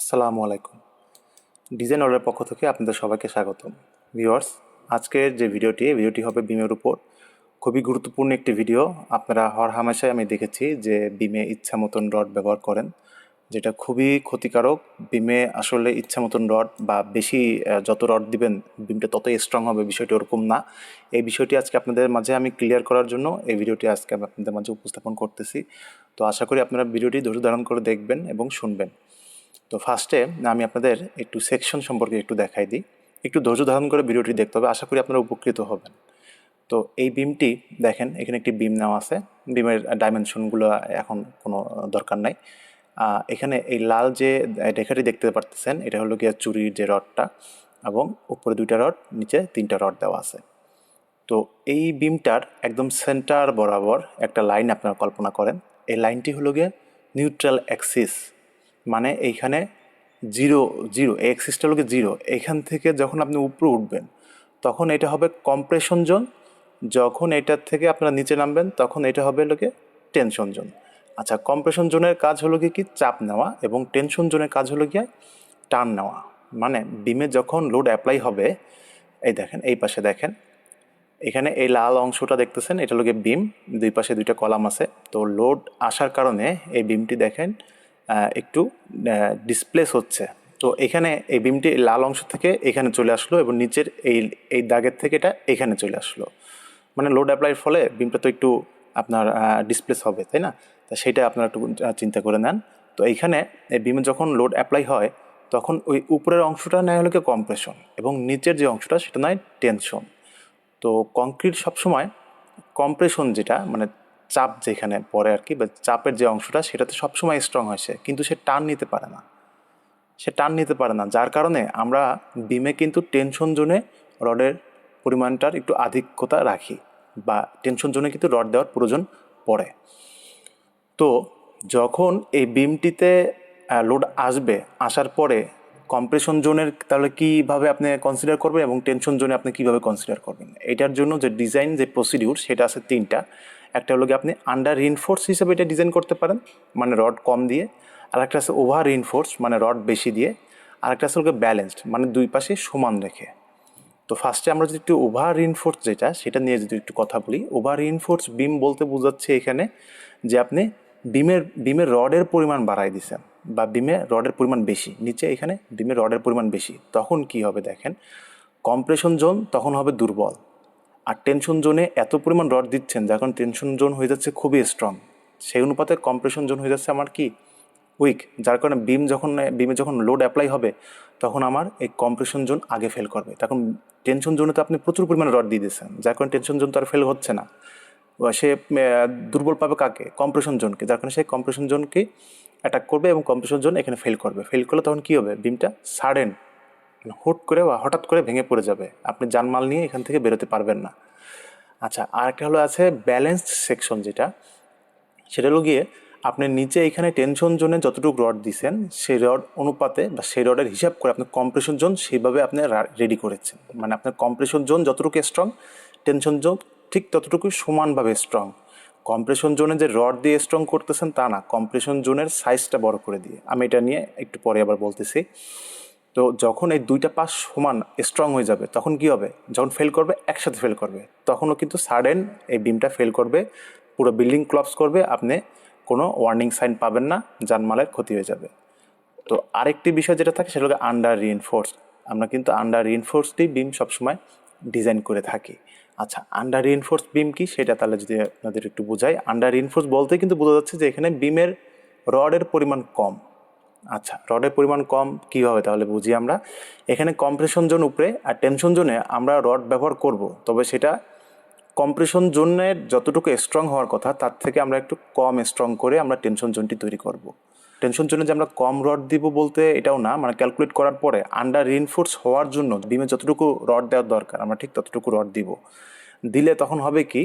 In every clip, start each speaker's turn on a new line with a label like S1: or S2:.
S1: আসসালামু আলাইকুম। ডিজাইন অর্ডারের পক্ষ থেকে আপনাদের সবাইকে স্বাগতম। ভিউয়ার্স, আজকের যে ভিডিওটি ভিডিওটি হবে বিমের উপর। খুবই গুরুত্বপূর্ণ একটি ভিডিও। আপনারা হর হামেশায় আমি দেখেছি যে বিমে ইচ্ছা মতন রড ব্যবহার করেন, যেটা খুবই ক্ষতিকারক। বিমে আসলে ইচ্ছা মতন রড বা বেশি যত রড দিবেন, বিমটা ততই স্ট্রং হবে, বিষয়টি ওরকম না। এই বিষয়টি আজকে আপনাদের মাঝে আমি ক্লিয়ার করার জন্য এই ভিডিওটি আজকে আমি আপনাদের মাঝে উপস্থাপন করতেছি। তো আশা করি আপনারা ভিডিওটি ধৈর্য ধারণ করে দেখবেন এবং শুনবেন। তো ফার্স্টে আমি আপনাদের একটু সেকশন সম্পর্কে একটু দেখাই দিই। একটু ধৈর্য ধারণ করে ভিডিওটি দেখতে হবে। আশা করি আপনারা উপকৃত হবেন। তো এই বিমটি দেখেন, এখানে একটি বিম নেওয়া আছে। বিমের ডাইমেনশনগুলো এখন কোনো দরকার নাই। এখানে এই লাল যে রেখাটি দেখতে পারতেছেন, এটা হলো গিয়ে চুরির যে রডটা এবং উপরে দুইটা রড, নিচে তিনটা রড দেওয়া আছে। তো এই বিমটার একদম সেন্টার বরাবর একটা লাইন আপনারা কল্পনা করেন। এই লাইনটি হলো গিয়ে নিউট্রাল অ্যাক্সিস মানে এইখানে জিরো জিরো, এই অ্যাক্সিসটা হলো জিরো। এখান থেকে যখন আপনি উপরে উঠবেন, তখন এটা হবে কম্প্রেশন জোন যখন এটার থেকে আপনারা নিচে নামবেন, তখন এটা হবে গিয়ে টেনশন জোন আচ্ছা কম্প্রেশন জোনের কাজ হলো গিয়ে কি চাপ নেওয়া এবং টেনশন জোনের কাজ হলো গিয়ে টান নেওয়া। মানে বিমে যখন লোড অ্যাপ্লাই হবে, এই দেখেন, এই পাশে দেখেন, এখানে এই লাল অংশটা দেখতেছেন, এটা লোকে বিম দুই পাশে দুইটা কলাম আছে। তো লোড আসার কারণে এই বিমটি দেখেন একটু ডিসপ্লেস হচ্ছে। তো এখানে এই বিমটি লাল অংশ থেকে এখানে চলে আসলো এবং নিচের এই এই দাগের থেকে এটা এখানে চলে আসলো। মানে লোড অ্যাপ্লাইয়ের ফলে বিমটা তো একটু আপনার ডিসপ্লেস হবে, তাই না? তা সেটা আপনারা একটু চিন্তা করে নেন। তো এইখানে এই বিমে যখন লোড অ্যাপ্লাই হয়, তখন ওই উপরের অংশটা নেয় হলো কম্প্রেশন এবং নিচের যে অংশটা সেটা নয় টেনশন তো কংক্রিট সবসময় কম্প্রেশন যেটা মানে চাপ যেখানে পড়ে আর কি, বা চাপের যে অংশটা সেটাতে সবসময় স্ট্রং হয় সে, কিন্তু সে টান নিতে পারে না। সে টান নিতে পারে না, যার কারণে আমরা বিমে কিন্তু টেনশন জোনে রডের পরিমাণটার একটু আধিক্যতা রাখি, বা টেনশন জোনে কিন্তু রড দেওয়ার প্রয়োজন পড়ে। তো যখন এই বিমটিতে লোড আসবে, আসার পরে কম্প্রেশন জোনের তাহলে কীভাবে আপনি কনসিডার করবেন এবং টেনশন জোনে আপনি কীভাবে কনসিডার করবেন? এটার জন্য যে ডিজাইন যে প্রসিডিউর সেটা আছে তিনটা। একটা হলো আপনি আন্ডার রিনফোর্স হিসেবে এটা ডিজাইন করতে পারেন মানে রড কম দিয়ে। আর একটা আছে ওভার রিনফোর্স মানে রড বেশি দিয়ে। আর একটা আছে ব্যালেন্সড মানে দুই পাশে সমান রেখে। তো ফার্স্টে আমরা যদি একটু ওভার রিনফোর্স যেটা, সেটা নিয়ে যদি একটু কথা বলি ওভার রিনফোর্স বিম বলতে বোঝাচ্ছে এখানে যে আপনি বিমের বিমের রডের পরিমাণ বাড়াই দিছেন, বা বিমে রডের পরিমাণ বেশি। নিচে এখানে বিমের রডের পরিমাণ বেশি। তখন কি হবে দেখেন কম্প্রেশন জোন তখন হবে দুর্বল। আর টেনশন জোনে এত পরিমাণ রড দিচ্ছেন যখন টেনশন জোন হয়ে যাচ্ছে খুবই স্ট্রং সেই অনুপাতে কম্প্রেশন জোন হয়ে যাচ্ছে আমার কি? উইক যার কারণে বিম যখন বিমে যখন লোড অ্যাপ্লাই হবে, তখন আমার এই কম্প্রেশন জোন আগে ফেল করবে। তখন টেনশন জোনে তো আপনি প্রচুর পরিমাণে রড দিয়ে দিয়েছেন। যার কারণে টেনশন জোন তো আর ফেল হচ্ছে না। সে দুর্বল পাবে কাকে? কম্প্রেশন জোনকে যার কারণে সেই কম্প্রেশন জোনকে অ্যাটাক করবে এবং কম্প্রেশন জোন এখানে ফেল করবে। ফেল করলে তখন কী হবে? বিমটা সাডেন হুট করে বা হঠাৎ করে ভেঙে পড়ে যাবে। আপনি জানমাল নিয়ে এখান থেকে বেরোতে পারবেন না। আচ্ছা আর একটা হলো আছে ব্যালেন্সড সেকশন যেটা। সেটা হলো গিয়ে আপনি নিচে এখানে টেনশন জোনে যতটুকু রড দিছেন, সেই রড অনুপাতে বা সেই রডের হিসাব করে আপনার কম্প্রেশন জোন সেইভাবে আপনি রেডি করেছেন। মানে আপনার কম্প্রেশন জোন যতটুকু স্ট্রং টেনশন জোন ঠিক ততটুকু সমানভাবে স্ট্রং কম্প্রেশন জোনে যে রড দিয়ে স্ট্রং করতেছেন তা না কম্প্রেশন জোনের সাইজটা বড় করে দিয়ে। আমি এটা নিয়ে একটু পরে আবার বলতেছি। তো যখন এই দুইটা পাস সমান স্ট্রং হয়ে যাবে, তখন কি হবে? যখন ফেল করবে, একসাথে ফেল করবে। তখনও কিন্তু সাডেন এই বিমটা ফেল করবে, পুরো বিল্ডিং ক্লপস করবে, আপনি কোনো ওয়ার্নিং সাইন পাবেন না জানমালের ক্ষতি হয়ে যাবে। তো আরেকটি বিষয় যেটা থাকে, সেটা হলো আন্ডার রিএনফোর্স আমরা কিন্তু আন্ডার রিএনফোর্সডই বিম সবসময় ডিজাইন করে থাকি। আচ্ছা আন্ডার রিএনফোর্স বিম কি? সেটা তাহলে যদি আপনাদের একটু বোঝাই। আন্ডার রিএনফোর্স বলতে কিন্তু বোঝা যাচ্ছে যে এখানে বিমের রডের পরিমাণ কম। আচ্ছা রডের পরিমাণ কম কীভাবে? তাহলে বুঝি আমরা। এখানে কম্প্রেশন জোন উপরে আর টেনশন জোনে আমরা রড ব্যবহার করব। তবে সেটা কম্প্রেশন জোনের যতটুকু স্ট্রং হওয়ার কথা, তার থেকে আমরা একটু কম স্ট্রং করে আমরা টেনশন জোনটি তৈরি করব। টেনশন জোনে যে আমরা কম রড দিব বলতে এটাও না মানে ক্যালকুলেট করার পরে আন্ডার রিনফোর্স হওয়ার জন্য বিমে যতটুকু রড দেওয়ার দরকার, আমরা ঠিক ততটুকু রড দিব। দিলে তখন হবে কি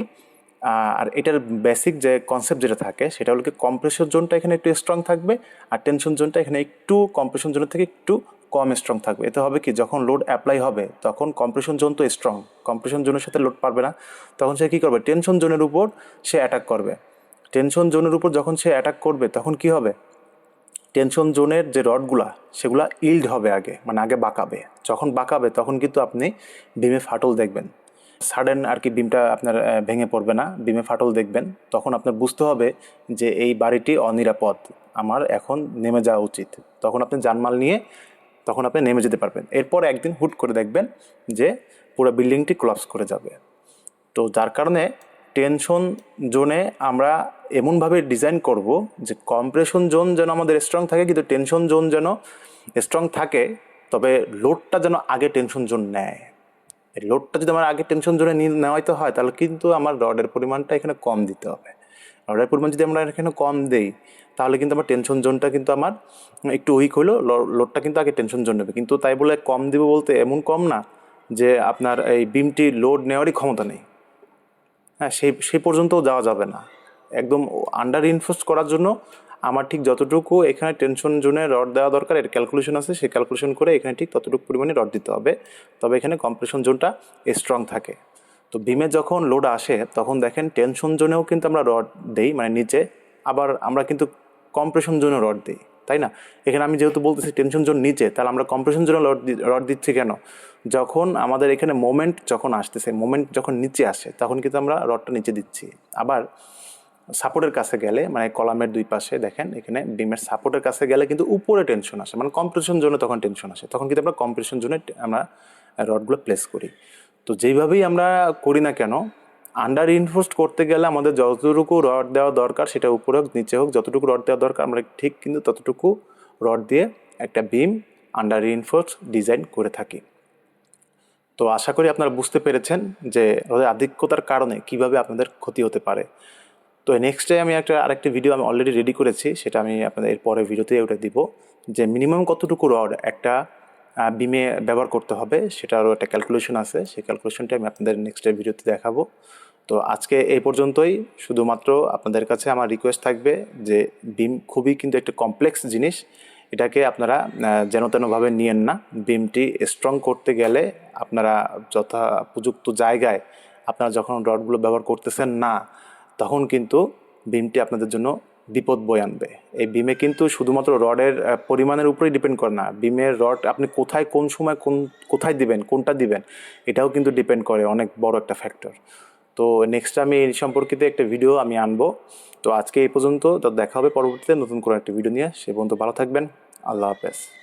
S1: আর এটার বেসিক যে কনসেপ্ট যেটা থাকে, সেটা হলো কি কম্প্রেশন জোনটা এখানে একটু স্ট্রং থাকবে আর টেনশন জোনটা এখানে একটু কম্প্রেশন জোনের থেকে একটু কম স্ট্রং থাকবে। এতে হবে কি, যখন লোড অ্যাপ্লাই হবে, তখন কম্প্রেশন জোন তো স্ট্রং কম্প্রেশন জোনের সাথে লোড পারবে না, তখন সে কী করবে? টেনশন জোনের উপর সে অ্যাটাক করবে। টেনশন জোনের উপর যখন সে অ্যাটাক করবে, তখন কি হবে? টেনশন জোনের যে রডগুলা সেগুলা ইল্ড হবে আগে মানে আগে বাঁকাবে। যখন বাঁকাবে, তখন কিন্তু আপনি বিমে ফাটল দেখবেন। সাডেন আর কি বিমটা আপনার ভেঙে পড়বে না, বিমে ফাটল দেখবেন, তখন আপনার বুঝতে হবে যে এই বাড়িটি অনিরাপদ, আমার এখন নেমে যাওয়া উচিত। তখন আপনি জানমাল নিয়ে, তখন আপনি নেমে যেতে পারবেন। এরপর একদিন হুট করে দেখবেন যে পুরো বিল্ডিংটি ক্লাপস করে যাবে। তো যার কারণে টেনশন জোনে আমরা এমনভাবে ডিজাইন করব যে কম্প্রেশন জোন যেন আমাদের স্ট্রং থাকে, কিন্তু টেনশন জোন যেন স্ট্রং থাকে, তবে লোডটা যেন আগে টেনশন জোন নেয়। লোডটা যদি আমার আগে টেনশন জোরে নেওয়াইতে হয়, তাহলে কিন্তু আমার রডের পরিমাণটা এখানে কম দিতে হবে। রডের পরিমাণ যদি আমরা এখানে কম দেই, তাহলে কিন্তু আমার টেনশন জোনটা কিন্তু আমার একটু উইক হইল লোডটা কিন্তু আগে টেনশন জোন নেবে। কিন্তু তাই বলে কম দিব বলতে এমন কম না, যে আপনার এই বিমটি লোড নেওয়ারই ক্ষমতা নেই। হ্যাঁ সেই সেই পর্যন্তও যাওয়া যাবে না। একদম আন্ডার ইনফোর্স করার জন্য আমার ঠিক যতটুকু এখানে টেনশন জোনে রড দেওয়া দরকার, এর ক্যালকুলেশন আছে, সেই ক্যালকুলেশন করে এখানে ঠিক ততটুকু পরিমাণে রড দিতে হবে। তবে এখানে কম্প্রেশন জোনটা স্ট্রং থাকে। তো বিমে যখন লোড আসে, তখন দেখেন টেনশন জোনেও কিন্তু আমরা রড দেই মানে নিচে আবার আমরা কিন্তু কম্প্রেশন জোনে রড দিই, তাই না? এখানে আমি যেহেতু বলতেছি টেনশন জোন নিচে, তাহলে আমরা কম্প্রেশন জোনে রড রড দিচ্ছি কেন? যখন আমাদের এখানে মোমেন্ট যখন আসতেছে মোমেন্ট যখন নিচে আসে, তখন কিন্তু আমরা রডটা নিচে দিচ্ছি। আবার সাপোর্টের কাছে গেলে মানে কলামের দুই পাশে দেখেন, এখানে বিমের সাপোর্টের কাছে গেলে কিন্তু উপরে টেনশন আসে। মানে কম্প্রেশন জোনে তখন টেনশন আসে। তখন কিন্তু আমরা কম্প্রেশন জোনে আমরা রডগুলো প্লেস করি। তো যেইভাবেই আমরা করি না কেন আন্ডার ইনফোর্সড করতে গেলে আমাদের যতটুকু রড দেওয়া দরকার, সেটা উপরে হোক, নিচে হোক, যতটুকু রড দেওয়া দরকার, আমরা ঠিক কিন্তু ততটুকু রড দিয়ে একটা বিম আন্ডার ইনফোর্স ডিজাইন করে থাকি। তো আশা করি আপনারা বুঝতে পেরেছেন যে রোদের আধিক্যতার কারণে কীভাবে আপনাদের ক্ষতি হতে পারে। তো নেক্সট ডে আমি একটা, আরেকটি ভিডিও আমি অলরেডি রেডি করেছি, সেটা আমি আপনাদের এর পরে ভিডিওতে ওটা দিব, যে মিনিমাম কতটুকু রড একটা বিমে ব্যবহার করতে হবে, সেটারও একটা ক্যালকুলেশন আছে, সেই ক্যালকুলেশনটা আমি আপনাদের নেক্সট ডে ভিডিওতে দেখাবো। তো আজকে এই পর্যন্তই, শুধুমাত্র আপনাদের কাছে আমার রিকোয়েস্ট থাকবে যে বিম খুবই কিন্তু একটা কমপ্লেক্স জিনিস, এটাকে আপনারা যেন তেনভাবে নিয়েন না। বিমটি স্ট্রং করতে গেলে আপনারা যথা, উপযুক্ত জায়গায় আপনারা যখন রডগুলো ব্যবহার করতেছেন না তখন কিন্তু বিমটি আপনাদের জন্য বিপদ বয়ে আনবে। এই বিমে কিন্তু শুধুমাত্র রডের পরিমাণের উপরেই ডিপেন্ড করে না। বিমের রড আপনি কোথায়, কোন সময়, কোন, কোথায় দিবেন, কোনটা দিবেন, এটাও কিন্তু ডিপেন্ড করে অনেক বড় একটা ফ্যাক্টর তো নেক্সট আমি এই সম্পর্কিত একটা ভিডিও আমি আনব। তো আজকে এই পর্যন্ত, তো দেখা হবে পরবর্তীতে নতুন কোনো একটা ভিডিও নিয়ে। সে পর্যন্ত ভালো থাকবেন। আল্লাহ হাফেজ।